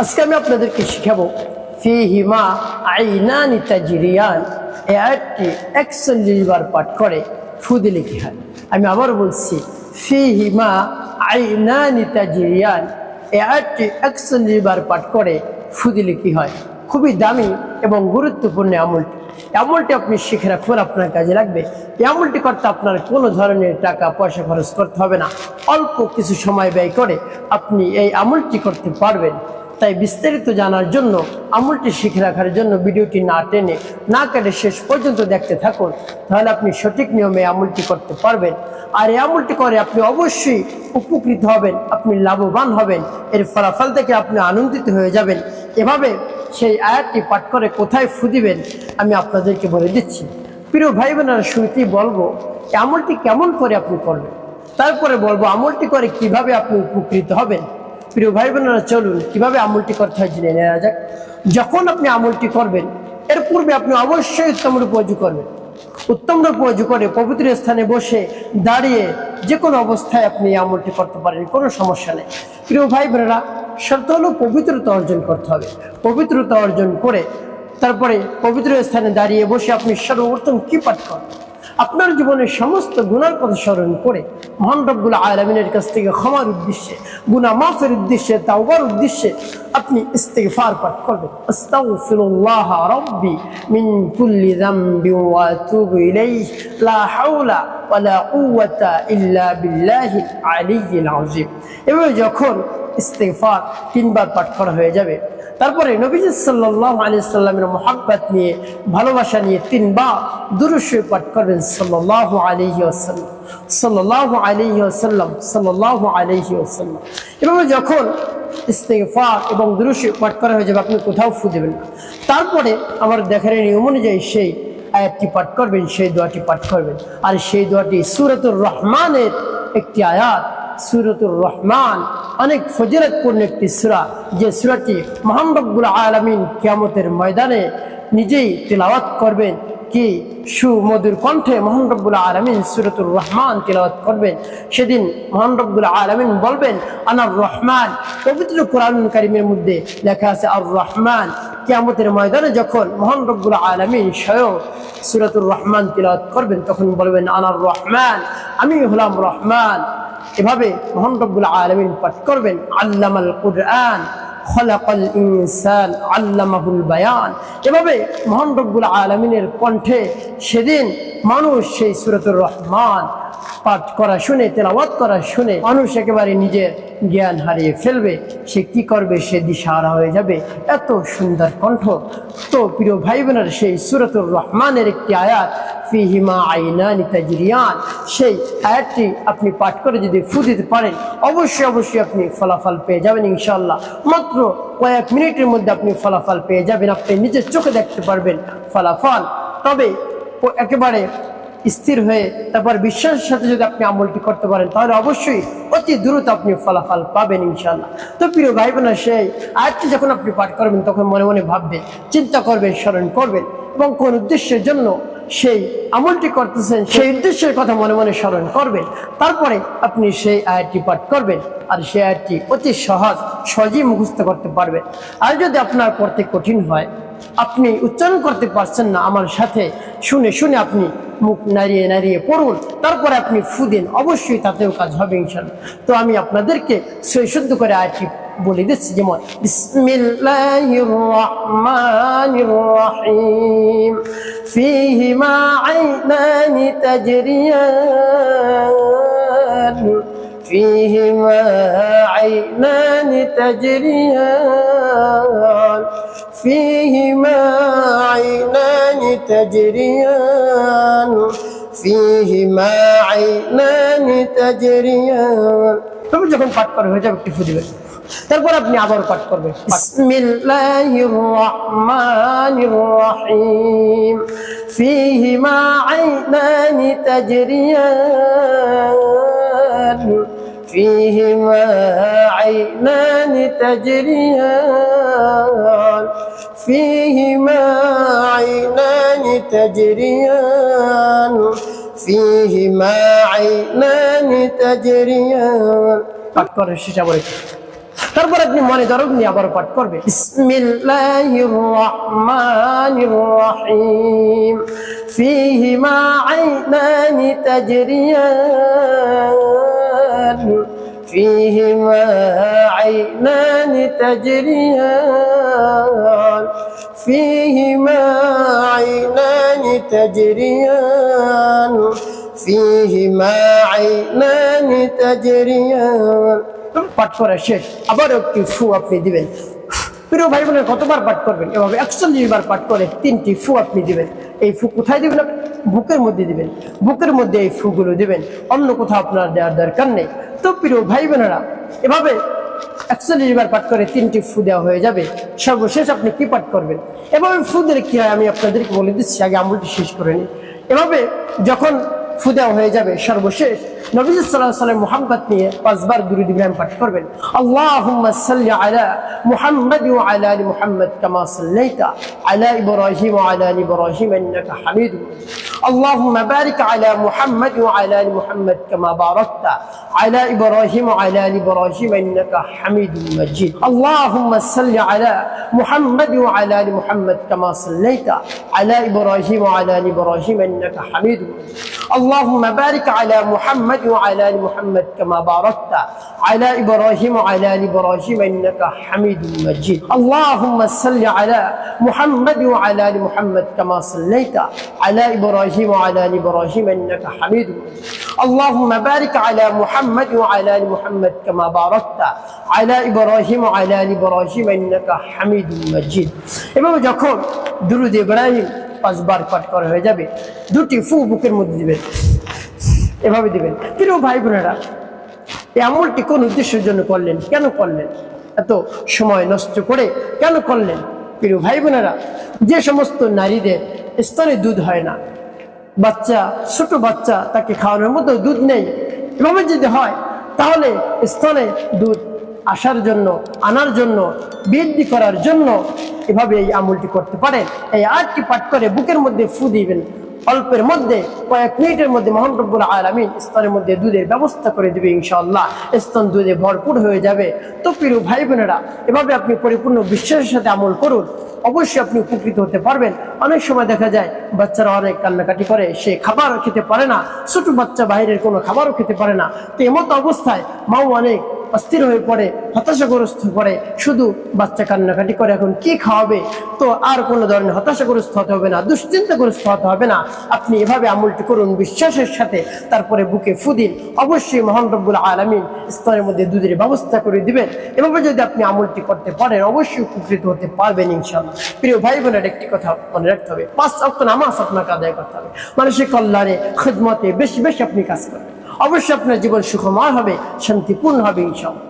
আজকে আমি আপনাদেরকে শিখাবো ফি হিমা আইনানি তাজিরিয়ান। এই আয়াতটি একচল্লিশ বার পাঠ করে ফু দিলে কি হয় আমি আবার বলছি ফি হিমা আইনানি তাজিরিয়ান। এই আয়াতটি একচল্লিশ বার পাঠ করে ফু দিলে কি হয়। খুবই দামি এবং গুরুত্বপূর্ণ আমলটি। আমলটি আপনি শিখে রাখুন, আপনার কাজে লাগবে। এই আমলটি করতে আপনার কোনো ধরনের টাকা, পয়সা খরচ করতে হবে না। অল্প কিছু সময় ব্যয় করে আপনি এই আমলটি করতে পারবেন। তাই বিস্তারিত জানার জন্য আমলটি শিখে রাখার জন্য ভিডিওটি না টেনে না কেটে শেষ পর্যন্ত দেখতে থাকুন, তাহলে আপনি সঠিক নিয়মে আমলটি করতে পারবেন। আর এই আমলটি করে আপনি অবশ্যই উপকৃত হবেন, আপনি লাভবান হবেন, এর ফলাফল থেকে আপনি আনন্দিত হয়ে যাবেন। এভাবে সেই আয়াতটি পাঠ করে কোথায় ফু দিবেন আমি আপনাদেরকে বলে দিচ্ছি। প্রিয় ভাই বোনেরা শুরুতেই বলব আমলটি কেমন করে আপনি করবেন? তারপরে বলব, আমলটি করে কীভাবে আপনি উপকৃত হবেন? প্রিয় ভাই বোনেরা চলুন, কীভাবে আমলটি করতে হয় জেনে নেওয়া যাক। যখন আপনি আমলটি করবেন, এর পূর্বে আপনি অবশ্যই উত্তম রূপ অজু করবেন। উত্তম রূপ অজু করে পবিত্র স্থানে বসে দাঁড়িয়ে যে কোনো অবস্থায় আপনি আমলটি করতে পারেন, কোনো সমস্যা নেই। প্রিয় ভাই বোনেরা শর্ত হলো পবিত্রতা অর্জন করতে হবে। পবিত্রতা অর্জন করে তারপরে পবিত্র স্থানে দাঁড়িয়ে বসে আপনি সর্বপ্রথম কি পাঠ করেন আপনার জীবনের সমস্ত গুণার কথা স্মরণ করে মহান রব্বুল আলমিনের কাছ থেকে ক্ষমার উদ্দেশ্যে গুণা মাফের উদ্দেশ্যে, তাওবার উদ্দেশ্যে আপনি ইস্তেগফার পাঠ করবেন। আস্তাগফিরুল্লাহ রাব্বি মিন কুল্লি যামবি ওয়া আতুবু ইলাইহি। লা হাওলা ওয়ালা কুওয়াতা ইল্লা বিল্লাহিল আলিয়্যিল আযীম। এভাবে যখন ইস্তেগফার তিনবার পাঠ করা হয়ে যাবে তারপরে নবীজ সাল্লাহ আলি সাল্লামের মোহাব্বত নিয়ে, ভালোবাসা নিয়ে তিনবার দুরুশে পাঠ করবেন সাল্লাহ আলহি আসাল্লাম সাল্লাহ আলহি আসাল্লাম সাল্লাহ আলহি আসাল্লাম এভাবে যখন ইস্তেফার এবং দুরুশে পাঠ করা হয়ে যাবে, আপনি কোথাও ফু দেবেন না। তারপরে আমার দেখার নিয়ম অনুযায়ী সেই আয়াতটি পাঠ করবেন, সেই দোয়াটি পাঠ করবেন। আর সেই দোয়াটি সুরতুর রহমানের একটি আয়াত সুরতুর রহমান। অনেক ফজিরতপূর্ণ একটি সুরা, যে সুরাটি মোহাম্মবুল আলমিন কিয়ামতের ময়দানে নিজেই তেলাওয়াত করবেন। কি সুমধুর কণ্ঠে মোহান রব্বুল আলমিন সুরতুর রহমান তেলাওয়াত করবেন। সেদিন মোহান রব্বুল আলমিন বলবেন, আনার রহমান। পবিত্র কোরআন কারিমের মধ্যে লেখা আছে, আর রহমান। কিয়ামতের ময়দানে যখন মোহান রব্বুল আলমিন স্বয়ং সুরতুর রহমান তেলাওয়াত করবেন, তখন বলবেন, আনার রহমান। আমি হলাম রহমান। এভাবে মোহান রব্বুল আলমিন পাঠ করবেন। আল্লামাল কুরআন, খলাকাল ইনসান, আল্লামাহুল বায়ান। এভাবে মোহান রব্বুল আলমিনের কণ্ঠে সেদিন মানুষ সেই সুরতুর রহমান পাঠ করা শুনে, তেলাওয়াত করা শুনে মানুষ একেবারে নিজের জ্ঞান হারিয়ে ফেলবে। সে কি করবে? সে দিশাহারা হয়ে যাবে। এত সুন্দর কণ্ঠ। তো প্রিয় ভাই বোনের সেই সুরতুর রহমানের একটি আয়াত ফিহিমা আইনানি তাজরিয়ান। সেই আয়াতটি আপনি পাঠ করে যদি ফু দিতে পারেন, অবশ্যই অবশ্যই আপনি ফলাফল পেয়ে যাবেন ইনশাল্লাহ মাত্র কয়েক মিনিটের মধ্যে আপনি ফলাফল পেয়ে যাবেন, আপনি নিজের চোখে দেখতে পারবেন ফলাফল। তবে একেবারে স্থির হয়ে তারপর বিশ্বাসের সাথে যদি আপনি আমলটি করতে পারেন, তাহলে অবশ্যই অতি দ্রুত আপনি ফলাফল পাবেন ইনশাল্লাহ তো প্রিয় ভাই বোনা সেই আয়াতটি যখন আপনি পাঠ করবেন, তখন মনে মনে ভাববেন, চিন্তা করবেন, স্মরণ করবেন এবং কোন উদ্দেশ্যের জন্য সেই আমলটি করতেছেন সেই উদ্দেশ্যের কথা মনে মনে স্মরণ করবেন। তারপরে আপনি সেই আয়াতটি পাঠ করবেন আর সেই আয়াতটি অতি সহজ সহজেই মুখস্থ করতে পারবেন। আর যদি আপনার পড়তে কঠিন হয় আপনি উচ্চারণ করতে পারছেন না আমার সাথে শুনে শুনে আপনি মুখ নাড়িয়ে নাড়িয়ে পড়ুন তারপরে আপনি ফু দিন অবশ্যই তাতেও কাজ হবে ইনশাল্লাহ তো আমি আপনাদেরকে সেই শুদ্ধ করে আয়াতটি বলে দিচ্ছি যেমন বিসমিল্লাহির রহমানির রহিম ফিহিমা আইনানি তাজরিয়ান فيهما عينان تجريان فيهما عينان تجريان فيهما عينان تجريان তবে যখন পাঠ করে হয়ে যাবে একটু ফুদিবেন তারপর আপনি আবার পাঠ করবেন বিসমিল্লাহির রহমানির রহিম ফিহিমা আইনানি তাজরিয়ান فيهما عينان تجريان فيهما عينان تجريان فيهما عينان تجريان পাঠ করার শেষ আবার একটু। তারপর আপনি মনে দরদ নিয়ে আবার পাঠ করবেন বিসমিল্লাহির রহমানির রহিম ফীহিমা আইনানি তাজরিয়ান فيهما عينان تجريان فيهما عينان تجريان فيهما عينان تجريان পাঠ করা শেষ। আবার একটি ফু আপনি দিবেন। প্রিয় ভাই বোনের কতবার পাঠ করবেন? এভাবে একচল্লিশ বার পাঠ করে তিনটি ফু আপনি দিবেন। এই ফু কোথায় দিবেন? বুকের মধ্যে দিবেন। বুকের মধ্যে এই ফুগুলো দিবেন। অন্য কোথাও আপনার দেওয়ার দরকার নেই। তো প্রিয় ভাই বোনেরা এভাবে একচল্লিশ বার পাঠ করে তিনটি ফু দেওয়া হয়ে যাবে। সর্বশেষ আপনি কি পাঠ করবেন? এভাবে ফু দিলে কি হয় আমি আপনাদেরকে বলে দিচ্ছি, আগে আমলটি শেষ করে নিই। এভাবে যখন ফু দেওয়া হয়ে যাবে সর্বশেষ নবী সাল্লাহ সাল্লাম মোহাম্মদ নিয়ে পাঁচবার দুরুদ ইব্রাহিম পাঠ করবেন আল্লাহুম্মা সাল্লি আলা মুহাম্মদ ওয়া আলা আলি মুহাম্মদ কামা সাল্লাইতা আলা ইব্রাহিম ওয়া আলা আলি ইব্রাহিম ইন্নাকা হামিদুম اللهم بارك على محمد وعلى ال محمد كما باركت على ابراهيم وعلى ال ابراهيم انك حميد مجيد اللهم صل على محمد وعلى ال محمد كما صليت على ابراهيم وعلى ال ابراهيم انك حميد مجيد اللهم بارك على محمد وعلى ال محمد كما باركت على ابراهيم وعلى ال ابراهيم انك حميد مجيد اللهم صل على محمد وعلى ال محمد كما صليت على ابراهيم وعلى ال ابراهيم انك حميد مجيد اللهم بارك على محمد وعلى ال محمد كما باركت على ابراهيم وعلى ال ابراهيم انك حميد مجيد এভাবে যখন দুরুদ ইব্রাহিম পাঁচবার পাঠ করা হয়ে যাবে। দুটি ফু বুকের মধ্যে দিবেন। এভাবে দিবেন। প্রিয় ভাই বোনেরা এই আমলটি কোন উদ্দেশ্যের জন্য করলেন? কেন করলেন? এত সময় নষ্ট করে কেন করলেন? প্রিয় ভাই বোনেরা, যে সমস্ত নারীদের স্তনে দুধ হয় না, বাচ্চা, ছোট বাচ্চা তাকে খাওয়ানোর মতো দুধ নেই। এভাবে যদি হয়, তাহলে স্তনে দুধ আসার জন্য, আনার জন্য বৃদ্ধি করার জন্য এভাবে এই আমলটি করতে পারেন। এই আটটি পাঠ করে বুকের মধ্যে ফু দিবেন, অল্পের মধ্যে কয়েক মিনিটের মধ্যে মোহাম্মদ রব্বুল আলমিন মধ্যে দুধের ব্যবস্থা করে দেবে ইনশাআল্লাহ। স্তন দুধে ভরপুর হয়ে যাবে। তো প্রিয় ভাই বোনেরা এভাবে আপনি পরিপূর্ণ বিশ্বাসের সাথে আমল করুন। অবশ্যই আপনি উপকৃত হতে পারবেন। অনেক সময় দেখা যায়, বাচ্চারা অনেক কান্নাকাটি করে, সে খাবারও খেতে পারে না। ছোট বাচ্চা বাইরের কোনো খাবারও খেতে পারে না। তো এমতো অবস্থায় মাও অনেক অস্থির হয়ে পড়ে, হতাশাগ্রস্ত করে শুধু বাচ্চা কান্নাকাটি করে এখন কি খাওয়াবে? তো আর কোনো ধরনের হতাশাগ্রস্ত হতে হবে না, দুশ্চিন্তাগ্রস্ত হতে হবে না। আপনি এভাবে আমলটি করুন, বিশ্বাসের সাথে, তারপরে বুকে ফুদিন অবশ্যই মহান রব্বুল আলমিন স্তরের মধ্যে দুধের ব্যবস্থা করে দিবেন। এভাবে যদি আপনি আমলটি করতে পারেন, অবশ্যই উপকৃত হতে পারবেন ইনশাল্লাহ প্রিয় ভাই বোনের একটি কথা মনে রাখতে হবে, পাঁচ অক্ট নামাজ আপনাকে আদায় করতে হবে। মানুষের কল্যাণে, খেদমতে বেশি বেশি আপনি কাজ করবেন। অবশ্যই আপনার জীবন সুখময় হবে শান্তিপূর্ণ হবে ইনশাল্লাহ